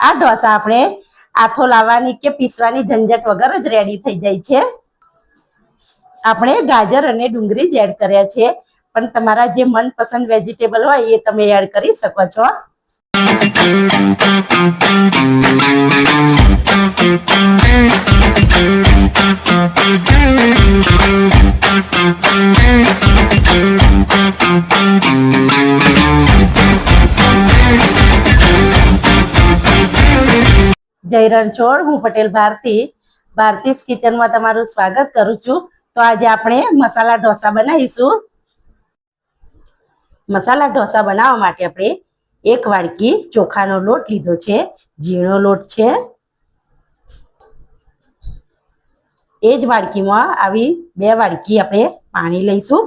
આ ઢોસા આપણે આથો લાવવાની કે પીસવાની ઝંઝટ વગર જ રેડી થઈ જાય છે. આપણે ગાજર અને ડુંગળી જ એડ કર્યા છે. પણ તમારા જે મનપસંદ વેજીટેબલ હોય એ તમે એડ કરી શકો છો. જય રણછોડ, હું પટેલ ભારતી, ભારતીસ કિચનમાં તમારું સ્વાગત કરું છું. તો આજે આપણે મસાલા ઢોસા બનાવીશું. મસાલા ઢોસા બનાવવા માટે આપણે એક વાડકી ચોખાનો લોટ લીધો છે, ઝીણો લોટ છે. એ જ વાડકીમાં આવી બે વાડકી આપણે પાણી લઈશું.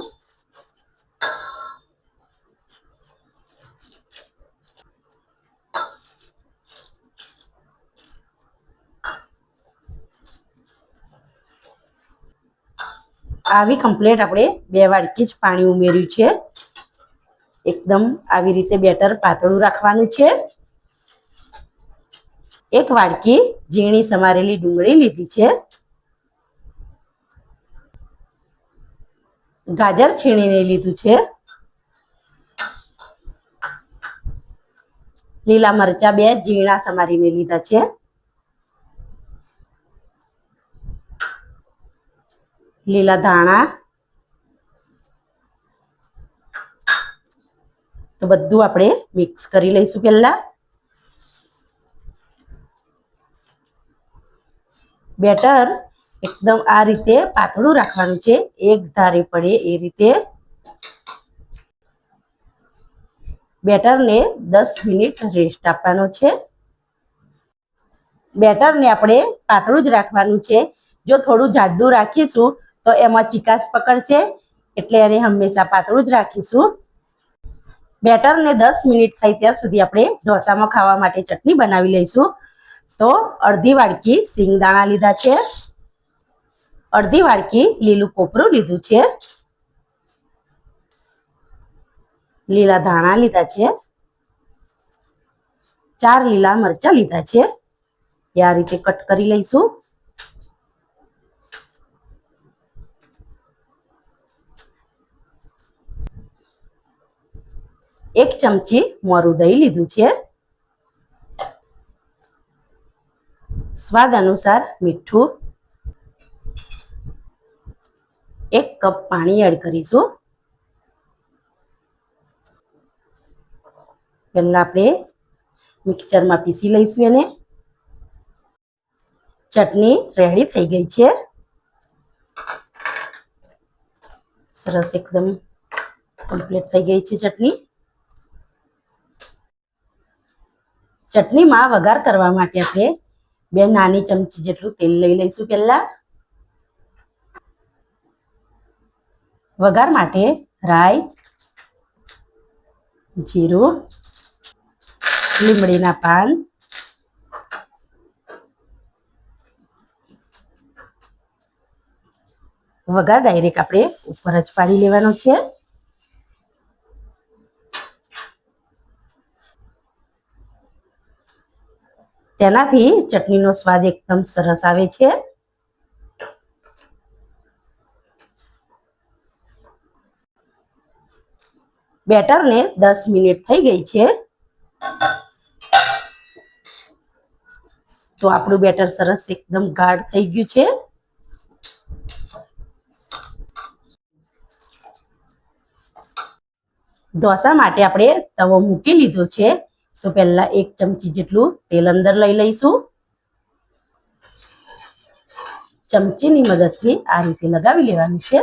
આવી કમ્પ્લેટ આપણે બે વાડકી જ પાણી ઉમેર્યું છે. એકદમ આવી રીતે બેટર પાતળું રાખવાનું છે. એક વાડકી ઝીણી સમારેલી ડુંગળી લીધી છે. ગાજર છીણીને લીધું છે. લીલા મરચા બે ઝીણા સમારીને લીધા છે. લીલા ધાણા. તો બધું આપણે મિક્સ કરી લઈશું પહેલા. બેટર એકદમ આ રીતે પાતળું રાખવાનું છે. એક ધારે પડે એ રીતે. બેટરને દસ મિનિટ રેસ્ટ આપવાનો છે. બેટરને આપણે પાતળું જ રાખવાનું છે. જો થોડું જાડું રાખીશું તો એમાં ચિકાસ પકડશે એટલે એને હંમેશા પાતળું જ રાખીશું. બેટરને દસ મિનિટ થાય ત્યાં સુધી આપણે ઢોસામાં ખાવા માટે ચટણી બનાવી લઈશું. તો અડધી વાડકી સિંગદાણા લીધા છે. અડધી વાડકી લીલું કોપરું લીધું છે. લીલા ધાણા લીધા છે. ચાર લીલા મરચા લીધા છે. આ રીતે કટ કરી લઈશું. એક ચમચી મોરું દહીં લીધું છે. સ્વાદ અનુસાર મીઠું. એક કપ પાણી એડ કરીશું. પહેલાં આપણે મિક્સરમાં પીસી લઈશું એને. ચટણી રેડી થઈ ગઈ છે. સરસ એકદમ કમ્પ્લીટ થઈ ગઈ છે ચટણી. ચટણીમાં વઘાર કરવા માટે આપણે બે નાની ચમચી જેટલું તેલ લઈ લઈશું પહેલા. વઘાર માટે રાઈ, જીરું, લીમડીના પાન, વઘાર ડાયરેક્ટ આપણે ઉપર જ પાડી લેવાનો છે. તેનાથી ચટણીનો સ્વાદ એકદમ સરસ આવે છે. બેટરને દસ મિનિટ થઈ ગઈ છે. તો આપણું બેટર સરસ એકદમ ગાઢ થઈ ગયું છે. ઢોસા માટે આપણે તવો મૂકી લીધો છે. તો પહેલા એક ચમચી જેટલું તેલ અંદર લઈ લઈશું. ચમચીની મદદથી આ રીતે લગાવી લેવાનું છે.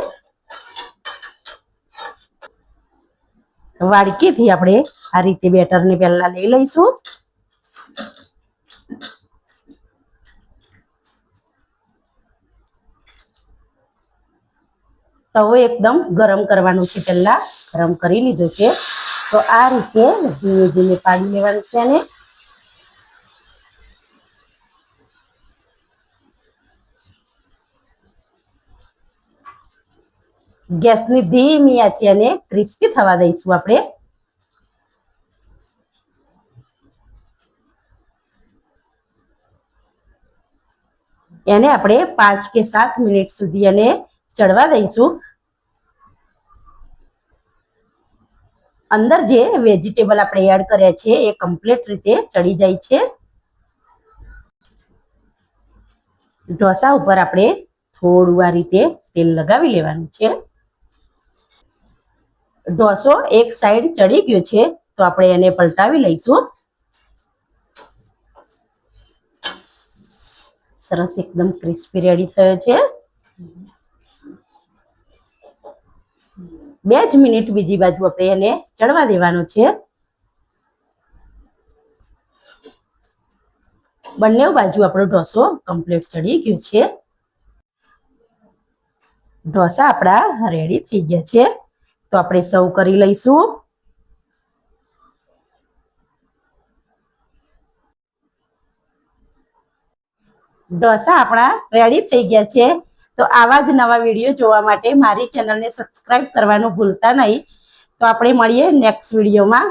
વાડકીથી આપણે આ રીતે બેટરને પહેલા લઈ લઈશું. તવો એકદમ ગરમ કરવાનું છે પહેલા. ગરમ કરી લીધો છે. તો આ રીતે ધીમે ધીમે પાડી લેવાનું છે એને ગેસની ધીમી આંચે અને ક્રિસ્પી થવા દઈશું આપણે. એને આપણે પાંચ કે સાત મિનિટ સુધી એને ચડવા દઈશું. અંદર જે વેજીટેબલ આપણે એડ કર્યા છે, એ કમ્પ્લીટ રીતે ચડી જાય છે. ઢોસા ઉપર આપણે થોડું આ રીતે તેલ લગાવી લેવાનું છે. ઢોસો એક સાઈડ ચડી ગયો છે, તો આપણે એને પલટાવી લઈશું. સરસ એકદમ ક્રિસ્પી રેડી થયો છે. બે જ મિનિટ બીજી બાજુ આપણે એને ચડવા દેવાનું છે. બંને બાજુ આપણો ઢોસો કમ્પ્લીટ ચડી ગયો છે. ઢોસા આપણા રેડી થઈ ગયા છે. તો આપણે સર્વ કરી લઈશું. ઢોસા આપણા રેડી થઈ ગયા છે. તો આવા જ નવા વીડિયો જોવા માટે મારી ચેનલને સબસ્ક્રાઈબ કરવાનું ભૂલતા નહીં. તો આપણે મળીએ નેક્સ્ટ વિડીયોમાં.